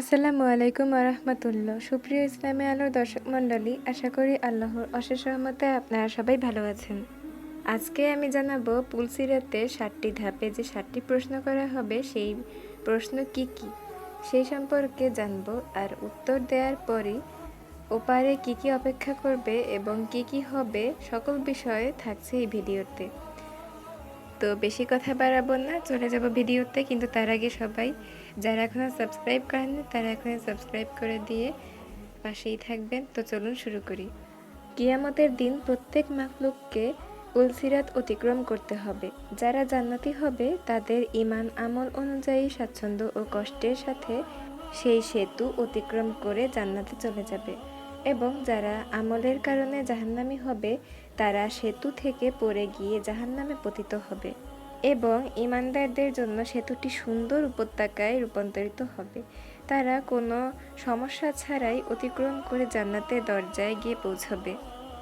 আসসালামু আলাইকুম রহমতুল্লাহ সুপ্রিয় ইসলামী আলোর দর্শক মণ্ডলী, আশা করি আল্লাহর অশেষ রহমতে আপনারা সবাই ভালো আছেন। আজকে আমি জানাব পুলসিরাতে ষাটটি ধাপে যে ষাটটি প্রশ্ন করা হবে, সেই প্রশ্ন কি কি? সেই সম্পর্কে জানব আর উত্তর দেওয়ার পরই ওপারে কি কি অপেক্ষা করবে এবং কি কি হবে সকল বিষয়ে থাকছে এই ভিডিওতে। তো বেশি কথা বাড়াবো না, চলে যাব ভিডিওতে। কিন্তু তার আগে সবাই, যারা এখনও সাবস্ক্রাইব করেননি, তারা এখন সাবস্ক্রাইব করে দিয়ে পাশেই থাকবেন। তো চলুন শুরু করি। কিয়ামতের দিন প্রত্যেক মাকলুককে উলসিরাত অতিক্রম করতে হবে। যারা জান্নাতি হবে, তাদের ইমান আমল অনুযায়ী স্বাচ্ছন্দ্য ও কষ্টের সাথে সেই সেতু অতিক্রম করে জান্নাতে চলে যাবে। এবং যারা আমলের কারণে জাহান্নামি হবে, তারা সেতু থেকে পড়ে গিয়ে জাহান্নামে পতিত হবে এবং ইমানদারদের জন্য সেতুটি সুন্দর উপত্যকায় রূপান্তরিত হবে। তারা কোনো সমস্যা ছাড়াই অতিক্রম করে জান্নাতের দরজায় গিয়ে পৌঁছবে।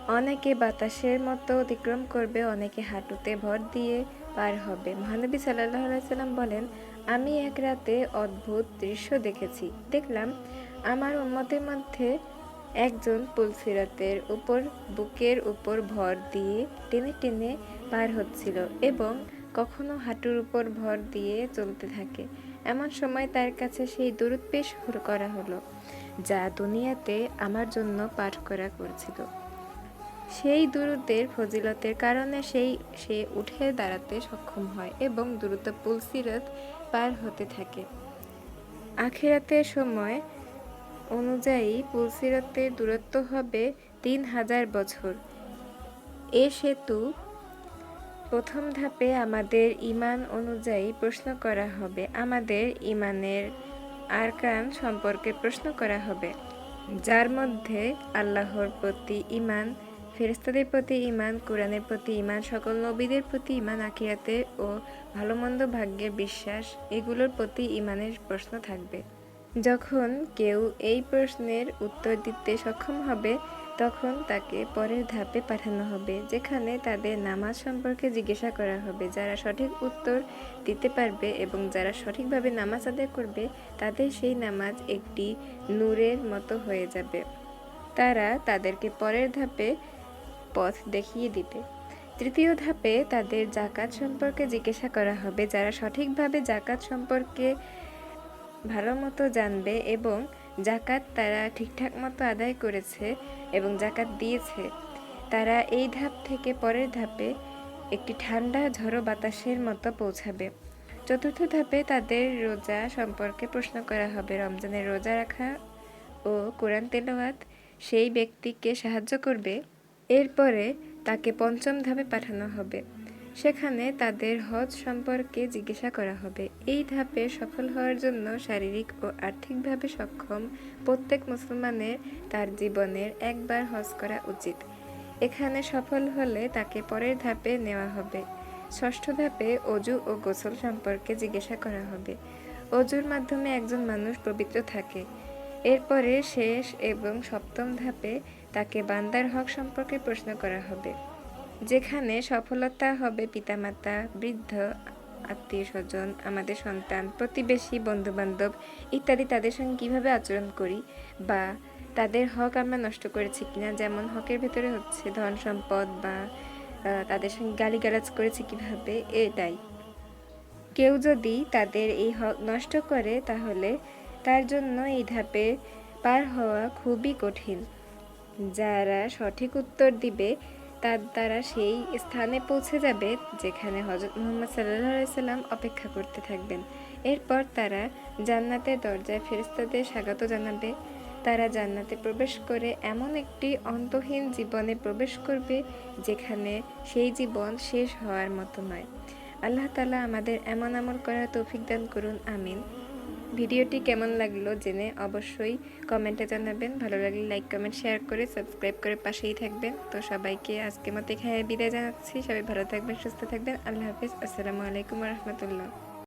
অনেকে বাতাসের মতো অতিক্রম করবে, অনেকে হাঁটুতে ভর দিয়ে পার হবে। মহানবী সাল্লাহ সাল্লাম বলেন, আমি এক রাতে অদ্ভুত দৃশ্য দেখেছি। দেখলাম, আমার উন্মতের মধ্যে একজন পুলসিরাতের উপর বুকের উপর ভর দিয়ে টেনে টেনে পার হচ্ছিল এবং কখনো হাঁটুর উপর ভর দিয়ে চলতে থাকে। এমন সময় তার কাছে সেই দূরত পেশ করা হলো, যা দুনিয়াতে আমার জন্য পাঠ করা করছিল। সেই দূরত্বের ফজিলতের কারণে সেই, সে উঠে দাঁড়াতে সক্ষম হয় এবং দ্রুত পুলসিরত পার হতে থাকে। আখেরাতের সময় অনুযায়ী পুলসিরতের দূরত্ব হবে তিন হাজার বছর। এ সেতু প্রথম ধাপে আমাদের ইমান অনুযায়ী প্রশ্ন করা হবে। আমাদের ইমানের আরকান সম্পর্কে প্রশ্ন করা হবে। যার মধ্যে আল্লাহর প্রতি ইমান ফেরেস্তাদের প্রতি ইমান, কোরআনের প্রতি ইমান, সকল নবীদের প্রতি ইমান আখিরাতে ও ভালো মন্দ ভাগ্যের বিশ্বাস, এগুলোর প্রতি ইমানের প্রশ্ন থাকবে। যখন কেউ এই প্রশ্নের উত্তর দিতে সক্ষম হবে, তখন তাকে পরের ধাপে পাঠানো হবে, যেখানে তাদের নামাজ সম্পর্কে জিজ্ঞাসা করা হবে। যারা সঠিক উত্তর দিতে পারবে এবং যারা সঠিকভাবে নামাজ আদায় করবে, তাদের সেই নামাজ একটি নূরের মতো হয়ে যাবে। তারা তাদেরকে পরের ধাপে পথ দেখিয়ে দিবে। তৃতীয় ধাপে তাদের জাকাত সম্পর্কে জিজ্ঞাসা করা হবে। যারা সঠিকভাবে জাকাত সম্পর্কে ভালো মতো জানবে এবং জাকাত তারা ঠিকঠাক মতো আদায় করেছে এবং জাকাত দিয়েছে। তারা এই ধাপ থেকে পরের ধাপে একটি ঠান্ডা, ঝড়ো বাতাসের মতো পৌঁছাবে। চতুর্থ ধাপে তাদের রোজা সম্পর্কে প্রশ্ন করা হবে। রমজানের রোজা রাখা ও কোরআন তেলাওয়াত সেই ব্যক্তিকে সাহায্য করবে। এরপরে তাকে পঞ্চম ধাপে পাঠানো হবে। সেখানে তাদের হজ সম্পর্কে জিজ্ঞাসা করা হবে। এই ধাপে সফল হওয়ার জন্য শারীরিক ও আর্থিকভাবে সক্ষম প্রত্যেক মুসলমানের তার জীবনের একবার হজ করা উচিত। এখানে সফল হলে তাকে পরের ধাপে নেওয়া হবে। ষষ্ঠ ধাপে অজু ও গোসল সম্পর্কে জিজ্ঞাসা করা হবে। অজুর মাধ্যমে একজন মানুষ পবিত্র থাকে। এরপরে শেষ এবং সপ্তম ধাপে তাকে বান্দার হক সম্পর্কে প্রশ্ন করা হবে। যেখানে সফলতা হবে পিতামাতা, বৃদ্ধ, আত্মীয় স্বজন, আমাদের সন্তান, প্রতিবেশী, বন্ধুবান্ধব ইত্যাদি তাদের সঙ্গে কীভাবে আচরণ করি বা তাদের হক আমরা নষ্ট করেছি কিনা, যেমন হকের ভেতরে হচ্ছে ধন সম্পদ বা তাদের সঙ্গে গালিগালাজ করেছি কীভাবে এটাই কেউ যদি তাদের এই হক নষ্ট করে তাহলে তার জন্য এই ধাপে পার হওয়া খুবই কঠিন। যারা সঠিক উত্তর দিবে তার দ্বারা সেই স্থানে পৌঁছে যাবে যেখানে হজরত মোহাম্মদ সাল্লাম অপেক্ষা করতে থাকবেন। এরপর তারা জান্নাতের দরজায় ফেরেস্তাদের স্বাগত জানাবে। তারা জান্নাতে প্রবেশ করে এমন একটি অন্তহীন জীবনে প্রবেশ করবে যেখানে সেই জীবন শেষ হওয়ার মতো নয়। আল্লাহ তালা আমাদের এমন আমল করার তৌফিক দান করুন, আমিন। ভিডিওটি কেমন লাগল জেনে অবশ্যই কমেন্টে জানাবেন। ভালো লাগলে লাইক, কমেন্ট, শেয়ার করে সাবস্ক্রাইব করে পাশেই থাকবেন। তো সবাইকে আজকে মতো এখানে বিদায় জানাচ্ছি। সবাই ভালো থাকবেন, সুস্থ থাকবেন। আল্লাহ হাফিজ। আসসালামু আলাইকুম রহমতুল্লাহ।